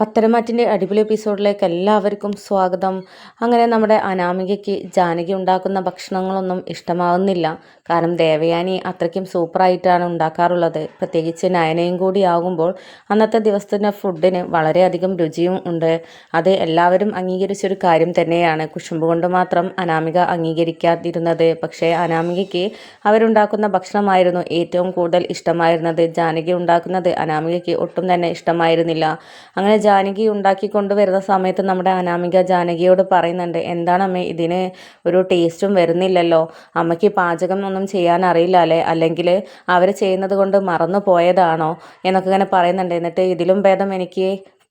പത്തരമാറ്റിന്റെ അടിപൊളി എപ്പിസോഡിലേക്ക് എല്ലാവർക്കും സ്വാഗതം. അങ്ങനെ നമ്മുടെ അനാമികയ്ക്ക് ജാനകി ഉണ്ടാക്കുന്ന ഭക്ഷണങ്ങളൊന്നും ഇഷ്ടമാവുന്നില്ല. കാരണം ദേവയാനി അത്രയ്ക്കും സൂപ്പറായിട്ടാണ് ഉണ്ടാക്കാറുള്ളത്. പ്രത്യേകിച്ച് നയനയും കൂടി ആകുമ്പോൾ അന്നത്തെ ദിവസത്തിന്റെ ഫുഡിന് വളരെയധികം രുചിയും ഉണ്ട്. അത് എല്ലാവരും അംഗീകരിച്ചൊരു കാര്യം തന്നെയാണ്. കുശുമ്പ് കൊണ്ട് മാത്രം അനാമിക അംഗീകരിക്കാതിരുന്നത്. പക്ഷേ അനാമികയ്ക്ക് അവരുണ്ടാക്കുന്ന ഭക്ഷണമായിരുന്നു ഏറ്റവും കൂടുതൽ ഇഷ്ടമായിരുന്നത്. ജാനകി ഉണ്ടാക്കുന്നത് അനാമികയ്ക്ക് ഒട്ടും തന്നെ ഇഷ്ടമായിരുന്നില്ല. അങ്ങനെ ജാനകി ഉണ്ടാക്കി കൊണ്ടുവരുന്ന സമയത്ത് നമ്മുടെ അനാമിക ജാനകിയോട് പറയുന്നുണ്ട് എന്താണ് അമ്മേ ഇതിന് ഒരു ടേസ്റ്റും വരുന്നില്ലല്ലോ. അമ്മയ്ക്ക് പാചകം ഒന്നും ചെയ്യാൻ അറിയില്ല അല്ലേ? അല്ലെങ്കിൽ അവർ ചെയ്യുന്നത് കൊണ്ട് മറന്നു പോയതാണോ? എന്നൊക്കെ ഇങ്ങനെ പറയുന്നുണ്ട്. എന്നിട്ട് ഇതിലും ഭേദം എനിക്ക്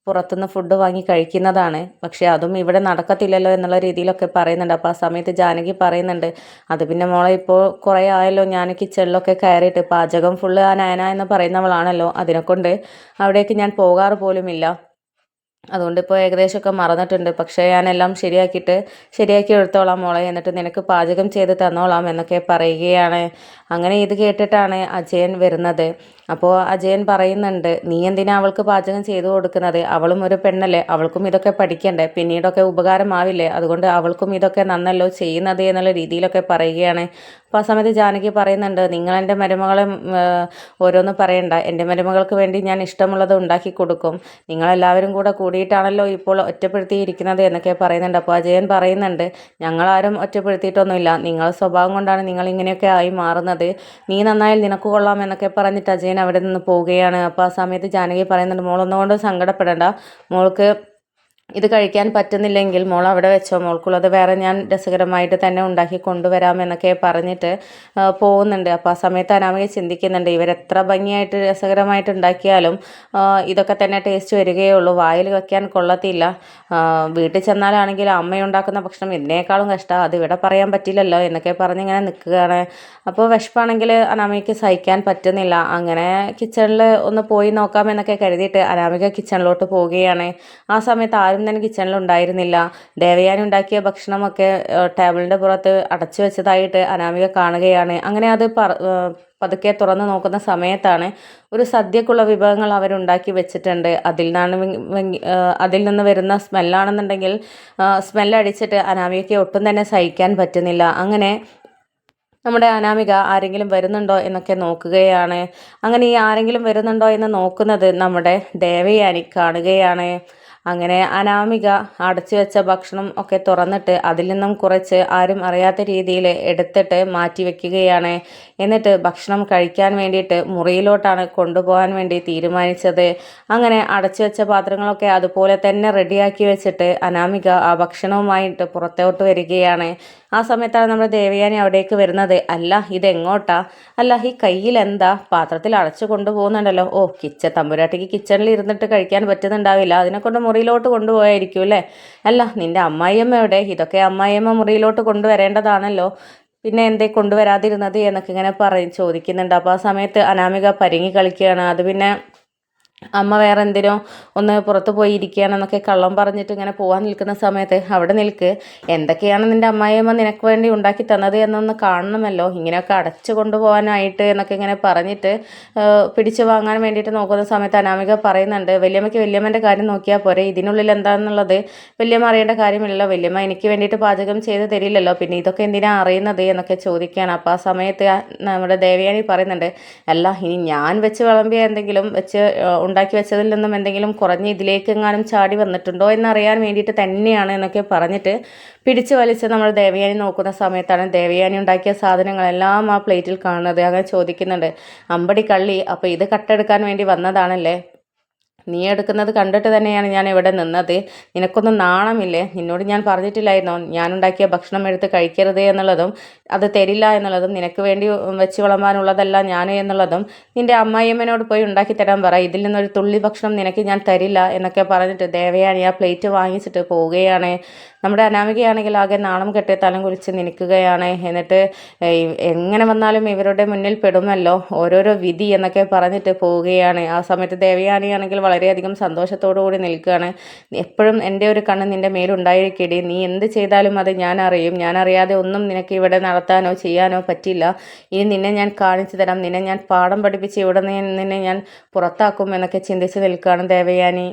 പുറത്തുനിന്ന് ഫുഡ് വാങ്ങി കഴിക്കുന്നതാണ്. പക്ഷേ അതും ഇവിടെ നടക്കത്തില്ലല്ലോ എന്നുള്ള രീതിയിലൊക്കെ പറയുന്നുണ്ട്. അപ്പോൾ ആ സമയത്ത് ജാനകി പറയുന്നുണ്ട് അത് പിന്നെ മോളെ ഇപ്പോൾ കുറേ ആയല്ലോ. ഞാൻ കിച്ചണിലൊക്കെ കയറിയിട്ട് പാചകം ഫുള്ള് ആ നയന എന്ന് പറയുന്നവളാണല്ലോ. അതിനെക്കൊണ്ട് അവിടേക്ക് ഞാൻ പോകാറ് പോലുമില്ല. അതുകൊണ്ട് ഇപ്പോൾ ഏകദേശമൊക്കെ മറന്നിട്ടുണ്ട്. പക്ഷേ ഞാനെല്ലാം ശരിയാക്കിയിട്ട് ശരിയാക്കി എടുത്തോളാം മോളെ. എന്നിട്ട് നിനക്ക് പാചകം ചെയ്ത് തന്നോളാം എന്നൊക്കെ പറയുകയാണ്. അങ്ങനെ ഇത് കേട്ടിട്ടാണ് അജയൻ വരുന്നത്. അപ്പോൾ അജയൻ പറയുന്നുണ്ട് നീ എന്തിനാ അവൾക്ക് പാചകം ചെയ്തു കൊടുക്കുന്നത്? അവളും ഒരു പെണ്ണല്ലേ അവൾക്കും ഇതൊക്കെ പഠിക്കണ്ടേ? പിന്നീടൊക്കെ ഉപകാരമാവില്ലേ? അതുകൊണ്ട് അവൾക്കും ഇതൊക്കെ നന്നല്ലോ ചെയ്യുന്നത് എന്നുള്ള രീതിയിലൊക്കെ പറയുകയാണ്. അപ്പോൾ ആ സമയത്ത് ജാനകി പറയുന്നുണ്ട് നിങ്ങൾ എന്റെ മരുമകളെ ഓരോന്ന് പറയണ്ട. എന്റെ മരുമകൾക്ക് വേണ്ടി ഞാൻ ഇഷ്ടമുള്ളത് ഉണ്ടാക്കി കൊടുക്കും. നിങ്ങളെല്ലാവരും കൂടെ കൂടിയിട്ടാണല്ലോ ഇപ്പോൾ ഒറ്റപ്പെടുത്തിയിരിക്കുന്നത് എന്നൊക്കെ പറയുന്നുണ്ട്. അപ്പോൾ അജയൻ പറയുന്നുണ്ട് ഞങ്ങളാരും ഒറ്റപ്പെടുത്തിയിട്ടൊന്നുമില്ല. നിങ്ങളുടെ സ്വഭാവം കൊണ്ടാണ് നിങ്ങൾ ഇങ്ങനെയൊക്കെ ആയി മാറുന്നത്. നീ നന്നായാൽ നിനക്ക് കൊള്ളാം എന്നൊക്കെ പറഞ്ഞിട്ട് അജയൻ അവിടെ നിന്ന് പോവുകയാണ്. അപ്പോൾ ആ സമയത്ത് ജാനകി പറയുന്നുണ്ട് മോളൊന്നുകൊണ്ട് സങ്കടപ്പെടേണ്ട. മോൾക്ക് ഇത് കഴിക്കാൻ പറ്റുന്നില്ലെങ്കിൽ മോൾ അവിടെ വെച്ചോ. മോൾക്കുള്ളത് വേറെ ഞാൻ രസകരമായിട്ട് തന്നെ ഉണ്ടാക്കി കൊണ്ടുവരാം എന്നൊക്കെ പറഞ്ഞിട്ട് പോകുന്നുണ്ട്. അപ്പോൾ ആ സമയത്ത് അനാമിക ചിന്തിക്കുന്നുണ്ട് ഇവരെത്ര ഭംഗിയായിട്ട് രസകരമായിട്ട് ഉണ്ടാക്കിയാലും ഇതൊക്കെ തന്നെ ടേസ്റ്റ് വരികയുള്ളൂ. വായിൽ വയ്ക്കാൻ കൊള്ളത്തില്ല. വീട്ടിൽ ചെന്നാലാണെങ്കിൽ അമ്മയുണ്ടാക്കുന്ന ഭക്ഷണം ഇതിനേക്കാളും കഷ്ടമാണ് അത് ഇവിടെ പറയാൻ പറ്റില്ലല്ലോ എന്നൊക്കെ പറഞ്ഞിങ്ങനെ നിൽക്കുകയാണ്. അപ്പോൾ വിഷപ്പാണെങ്കിൽ അനാമികയ്ക്ക് സഹിക്കാൻ പറ്റുന്നില്ല. അങ്ങനെ കിച്ചണിൽ ഒന്ന് പോയി നോക്കാം എന്നൊക്കെ കരുതിയിട്ട് അനാമിക കിച്ചണിലോട്ട് പോവുകയാണ്. ആ സമയത്ത് ആരും ആരും തന്നെ കിച്ചണിൽ ഉണ്ടായിരുന്നില്ല. ദേവയാനി ഉണ്ടാക്കിയ ഭക്ഷണമൊക്കെ ടേബിളിന്റെ പുറത്ത് അടച്ചു വെച്ചതായിട്ട് അനാമിക കാണുകയാണ്. അങ്ങനെ അത് പതുക്കെ തുറന്നു നോക്കുന്ന സമയത്താണ് ഒരു സദ്യക്കുള്ള വിഭവങ്ങൾ അവരുണ്ടാക്കി വെച്ചിട്ടുണ്ട്. അതിൽ നിന്നാണ് അതിൽ നിന്ന് വരുന്ന സ്മെല്ലാണെന്നുണ്ടെങ്കിൽ സ്മെല്ലടിച്ചിട്ട് അനാമികയ്ക്ക് ഒട്ടും തന്നെ സഹിക്കാൻ പറ്റുന്നില്ല. അങ്ങനെ നമ്മുടെ അനാമിക ആരെങ്കിലും വരുന്നുണ്ടോ എന്നൊക്കെ നോക്കുകയാണ്. അങ്ങനെ ഈ ആരെങ്കിലും വരുന്നുണ്ടോ എന്ന് നോക്കുന്നത് നമ്മുടെ ദേവയാനി കാണുകയാണ്. അങ്ങനെ അനാമിക അടച്ചു വെച്ച ഭക്ഷണം ഒക്കെ തുറന്നിട്ട് അതിൽ നിന്നും കുറച്ച് ആരും അറിയാത്ത രീതിയിൽ എടുത്തിട്ട് മാറ്റി വെക്കുകയാണ്. എന്നിട്ട് ഭക്ഷണം കഴിക്കാൻ വേണ്ടിയിട്ട് മുറിയിലോട്ടാണ് കൊണ്ടുപോകാൻ വേണ്ടി തീരുമാനിച്ചത്. അങ്ങനെ അടച്ചു വെച്ച പാത്രങ്ങളൊക്കെ അതുപോലെ തന്നെ റെഡിയാക്കി വെച്ചിട്ട് അനാമിക ആ ഭക്ഷണവുമായിട്ട് പുറത്തോട്ട് വരികയാണ്. ആ സമയത്താണ് നമ്മുടെ ദേവയാനി അവിടേക്ക് വരുന്നത്. അല്ല ഇതെങ്ങോട്ടാ? അല്ല ഈ കയ്യിൽ എന്താ പാത്രത്തിൽ അടച്ചു കൊണ്ടുപോകുന്നുണ്ടല്ലോ. ഓ കിച്ചൺ തമ്പുരാട്ടിക്ക് കിച്ചണിൽ ഇരുന്നിട്ട് കഴിക്കാൻ പറ്റുന്നുണ്ടാവില്ല. അതിനെക്കൊണ്ട് മുറിയിലോട്ട് കൊണ്ടുപോയായിരിക്കും അല്ലേ? അല്ല നിന്റെ അമ്മായിയമ്മ എവിടെ ഇതൊക്കെ അമ്മായിയമ്മ മുറിയിലോട്ട് കൊണ്ടുവരേണ്ടതാണല്ലോ. പിന്നെ എന്തേ കൊണ്ടുവരാതിരുന്നത് എന്നൊക്കെ ഇങ്ങനെ പറയും ചോദിക്കുന്നുണ്ട്. അപ്പോൾ ആ സമയത്ത് അനാമിക പരിങ്ങി കളിക്കുകയാണ്. അത് പിന്നെ അമ്മ വേറെ എന്തിനോ ഒന്ന് പുറത്ത് പോയി ഇരിക്കുകയാണെന്നൊക്കെ കള്ളം പറഞ്ഞിട്ട് ഇങ്ങനെ പോകാൻ നിൽക്കുന്ന സമയത്ത് അവിടെ നിൽക്ക് എന്തൊക്കെയാണ് നിന്റെ അമ്മായിയമ്മ നിനക്ക് വേണ്ടി ഉണ്ടാക്കി തന്നത് എന്നൊന്ന് കാണണമല്ലോ. ഇങ്ങനെയൊക്കെ അടച്ചു കൊണ്ടുപോകാനായിട്ട് എന്നൊക്കെ ഇങ്ങനെ പറഞ്ഞിട്ട് പിടിച്ചു വാങ്ങാൻ വേണ്ടിയിട്ട് നോക്കുന്ന സമയത്ത് അനാമിക പറയുന്നുണ്ട് വലിയമ്മയ്ക്ക് വലിയമ്മന്റെ കാര്യം നോക്കിയാൽ പോരെ. ഇതിനുള്ളിൽ എന്താണെന്നുള്ളത് വലിയമ്മ അറിയേണ്ട കാര്യമില്ലല്ലോ. വലിയമ്മ എനിക്ക് വേണ്ടിയിട്ട് പാചകം ചെയ്ത് തരില്ലല്ലോ. പിന്നെ ഇതൊക്കെ എന്തിനാണ് അറിയുന്നത്? എന്നൊക്കെ ചോദിക്കുകയാണ്. അപ്പോൾ ആ സമയത്ത് നമ്മുടെ ദേവയാനി പറയുന്നുണ്ട് അല്ല ഇനി ഞാൻ വെച്ച് വിളമ്പിയ എന്തെങ്കിലും വെച്ച് ഉണ്ടാക്കി വെച്ചതിൽ നിന്നും എന്തെങ്കിലും കുറഞ്ഞ് ഇതിലേക്ക് എങ്ങാനും ചാടി വന്നിട്ടുണ്ടോ എന്നറിയാൻ വേണ്ടിയിട്ട് തന്നെയാണ് എന്നൊക്കെ പറഞ്ഞിട്ട് പിടിച്ചു വലിച്ച് നമ്മൾ ദേവയാനി നോക്കുന്ന സമയത്താണ് ദേവയാനി ഉണ്ടാക്കിയ സാധനങ്ങളെല്ലാം ആ പ്ലേറ്റിൽ കാണുന്നത്. അങ്ങനെ ചോദിക്കുന്നുണ്ട് അമ്പടി കള്ളി അപ്പോൾ ഇത് കട്ടെടുക്കാൻ വേണ്ടി വന്നതാണല്ലേ? നീ എടുക്കുന്നത് കണ്ടിട്ട് തന്നെയാണ് ഞാൻ ഇവിടെ നിന്നത്. നിനക്കൊന്നും നാണമില്ലേ? നിന്നോട് ഞാൻ പറഞ്ഞിട്ടില്ലായിരുന്നോ? ഞാനുണ്ടാക്കിയ ഭക്ഷണം എടുത്ത് കഴിക്കരുത് എന്നുള്ളതും അത് തരില്ല എന്നുള്ളതും നിനക്ക് വേണ്ടി വെച്ച് വിളമ്പാനുള്ളതല്ല ഞാൻ എന്നുള്ളതും നിന്റെ അമ്മായിയമ്മനോട് പോയി ഉണ്ടാക്കി തരാൻ പറ. ഇതിൽ നിന്നൊരു തുള്ളി ഭക്ഷണം നിനക്ക് ഞാൻ തരില്ല എന്നൊക്കെ പറഞ്ഞിട്ട് ദേവയാനി ആ പ്ലേറ്റ് വാങ്ങിച്ചിട്ട് പോവുകയാണ്. നമ്മുടെ അനാമികയാണെങ്കിൽ ആകെ നാണം കെട്ടി തലം കുറിച്ച് നിൽക്കുകയാണ്. എന്നിട്ട് എങ്ങനെ വന്നാലും ഇവരുടെ മുന്നിൽ പെടുമല്ലോ. ഓരോരോ വിധി എന്നൊക്കെ പറഞ്ഞിട്ട് പോവുകയാണ്. ആ സമയത്ത് ദേവയാനിയാണെങ്കിൽ വളരെയധികം സന്തോഷത്തോടു കൂടി നിൽക്കുകയാണ്. എപ്പോഴും എന്റെ ഒരു കണ്ണ് നിന്റെ മേലുണ്ടായിരിക്കടി. നീ എന്ത് ചെയ്താലും അത് ഞാൻ അറിയും. ഞാൻ അറിയാതെ ഒന്നും നിനക്ക് ഇവിടെ നടത്താനോ ചെയ്യാനോ പറ്റില്ല. ഇനി നിന്നെ ഞാൻ കാണിച്ചു തരാം. നിന്നെ ഞാൻ പാഠം പഠിപ്പിച്ച് ഇവിടെ നിന്നെ ഞാൻ പുറത്താക്കും എന്നൊക്കെ ചിന്തിച്ച് നിൽക്കുകയാണ് ദേവയാനി.